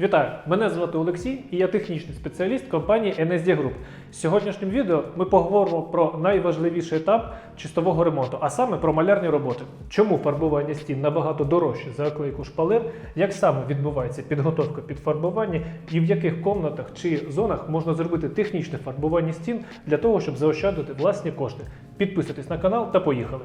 Вітаю! Мене звати Олексій і я технічний спеціаліст компанії NSD Group. В сьогоднішньому відео ми поговоримо про найважливіший етап чистового ремонту, а саме про малярні роботи. Чому фарбування стін набагато дорожче за оклейку шпалер, як саме відбувається підготовка під фарбування і в яких комнатах чи зонах можна зробити технічне фарбування стін для того, щоб заощадити власні кошти. Підписуйтесь на канал та поїхали!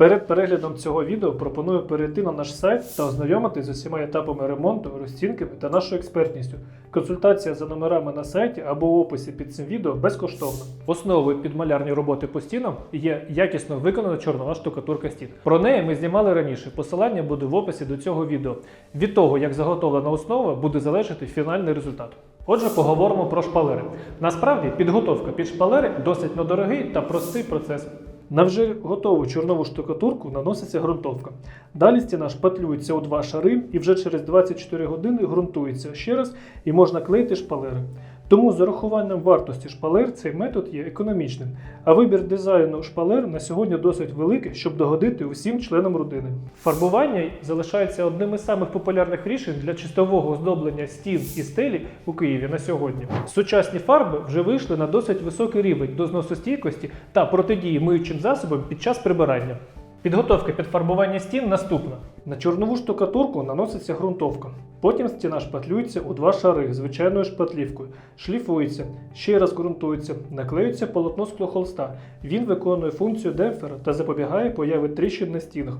Перед переглядом цього відео пропоную перейти на наш сайт та ознайомитись з усіма етапами ремонту, розцінками та нашою експертністю. Консультація за номерами на сайті або в описі під цим відео безкоштовна. Основою підмалярні роботи по стінам є якісно виконана чорнова штукатурка стін. Про неї ми знімали раніше. Посилання буде в описі до цього відео. Від того, як заготовлена основа, буде залежати фінальний результат. Отже, поговоримо про шпалери. Насправді, підготовка під шпалери досить недорогий та простий процес. На вже готову чорнову штукатурку наноситься ґрунтовка. Далі стіна шпатлюється у два шари і вже через 24 години ґрунтується ще раз і можна клеїти шпалери. Тому з урахуванням вартості шпалер цей метод є економічним, а вибір дизайну шпалер на сьогодні досить великий, щоб догодити усім членам родини. Фарбування залишається одним із самих популярних рішень для чистового оздоблення стін і стелі у Києві на сьогодні. Сучасні фарби вже вийшли на досить високий рівень до зносостійкості та протидії миючим засобам під час прибирання. Підготовка під фарбування стін наступна. На чорнову штукатурку наноситься ґрунтовка. Потім стіна шпатлюється у два шари звичайною шпатлівкою, шліфується, ще раз ґрунтується, наклеюється полотно склохолста. Він виконує функцію демпфера та запобігає появі тріщин на стінах.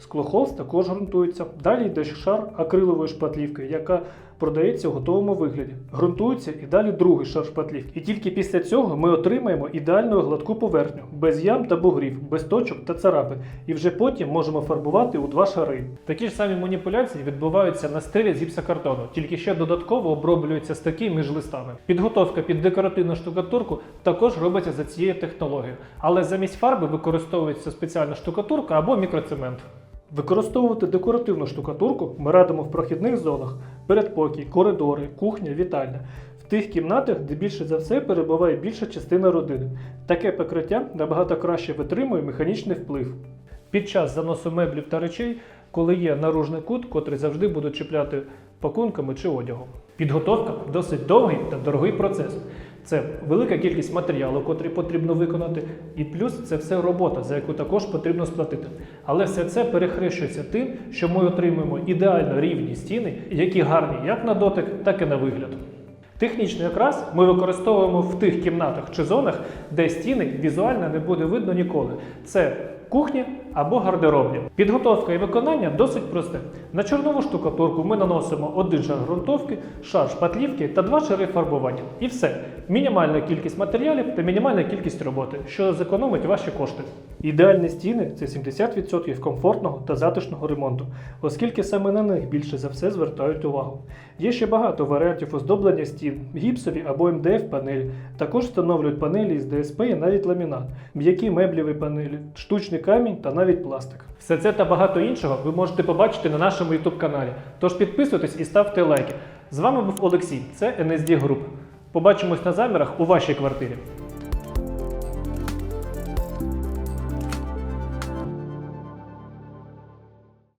Склохолст також ґрунтується. Далі йде шар акрилової шпатлівки, яка продається в готовому вигляді. Ґрунтується і далі другий шар шпатлівки. І тільки після цього ми отримаємо ідеальну гладку поверхню, без ям та бугрів, без точок та царапин. І вже потім можемо фарбувати у два шари. Такі ж самі маніпуляції відбуваються на стелі з гіпсокартону, тільки ще додатково оброблюються стаки між листами. Підготовка під декоративну штукатурку також робиться за цією технологією, але замість фарби використовується спеціальна штукатурка або мікроцемент. Використовувати декоративну штукатурку ми радимо в прохідних зонах: передпокій, коридори, кухня, вітальня. В тих кімнатах, де більше за все перебуває більша частина родини. Таке покриття набагато краще витримує механічний вплив. Під час заносу меблів та речей, коли є наружний кут, котрий завжди будуть чіпляти пакунками чи одягом. Підготовка досить довгий та дорогий процес. Це велика кількість матеріалу, котрий потрібно виконати, і плюс це все робота, за яку також потрібно сплатити. Але все це перехрещується тим, що ми отримуємо ідеально рівні стіни, які гарні як на дотик, так і на вигляд. Технічний окрас ми використовуємо в тих кімнатах чи зонах, де стіни візуально не буде видно ніколи. Це кухні або гардеробні. Підготовка і виконання досить просте. На чорнову штукатурку ми наносимо один шар ґрунтовки, шар шпатлівки та два шари фарбування. І все. Мінімальна кількість матеріалів та мінімальна кількість роботи, що зекономить ваші кошти. Ідеальні стіни це 70% комфортного та затишного ремонту, оскільки саме на них більше за все звертають увагу. Є ще багато варіантів оздоблення стін, гіпсові або МДФ панелі. Також встановлюють панелі з ДСП і навіть ламінат, м'які мебліві панелі, штучний камінь та навіть пластик. Все це та багато іншого ви можете побачити на нашому YouTube каналі. Тож підписуйтесь і ставте лайки. З вами був Олексій, це NSD Group. Побачимось на замірах у вашій квартирі.